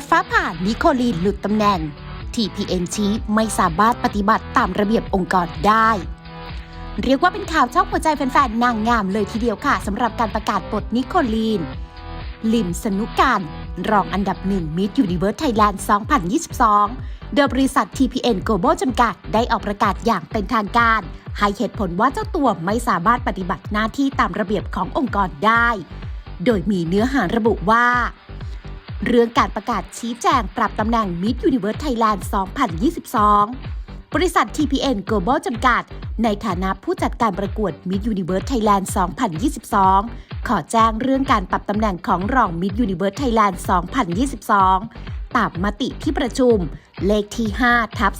ถฟ้าผ่านิโคลีนหลุดตำแหน่ง TPN ชี้ไม่สามารถปฏิบัติตามระเบียบองค์กรได้ เรียกว่าเป็นข่าวช่องหัวใจแฟนๆนางงามเลยทีเดียวค่ะสำหรับการประกาศปลดนิโคลีน ลิมสนุกการ รองอันดับหนึ่งมิ s ยูนิเวิร์สไทยแลนด์2022 โดยบริษัท TPN Global จำกัดได้ออกประกาศอย่างเป็นทางการ ให้เหตุผลว่าเจ้าตัวไม่สามารถปฏิบัติหน้าที่ตามระเบียบขององค์กรได้ โดยมีเนื้อหาระบุว่า เรื่องการประกาศชี้แจงปรับตำแหน่ง Miss Universe Thailand 2022 บริษัท TPN Global จำกัด ในฐานะผู้จัดการประกวด Miss Universe Thailand 2022 ขอแจ้งเรื่องการปรับตำแหน่งของรอง Miss Universe Thailand 2022 ตามมติที่ประชุม เลขที่ 5 ทับ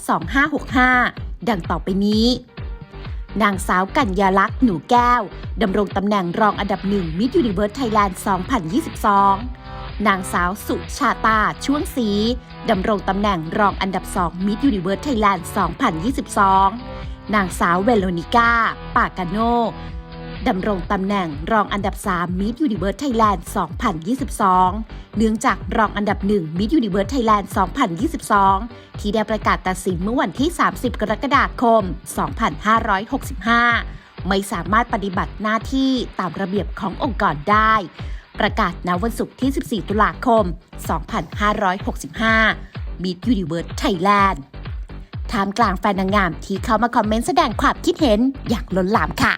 2565 ดังต่อไปนี้นางสาวกัญญาลักษณ์หนูแก้ว ดำรงตำแหน่งรองอันดับหนึ่ง Miss Universe Thailand 2022 นางสาวสุชาตาช่วงศรีดำรงตำแหน่งรองอันดับ 2 Miss Universe Thailand 2022 นางสาวเวโรนิก้า ปากาโนดำรงตำแหน่งรองอันดับ 3 Miss Universe Thailand 2022 เนื่องจากรองอันดับ 1 Miss Universe Thailand 2022 ที่ได้ประกาศตัดสินเมื่อวันที่ 30 กรกฎาคม 2565 ไม่สามารถปฏิบัติหน้าที่ตามระเบียบขององค์กรได้ ประกาศณวันศุกร์ที่ 14 ตุลาคม 2565 Meet Universe Thailand ท่ามกลางแฟนนางงามที่เข้ามาคอมเมนต์แสดงความคิดเห็นอย่างล้นหลามค่ะ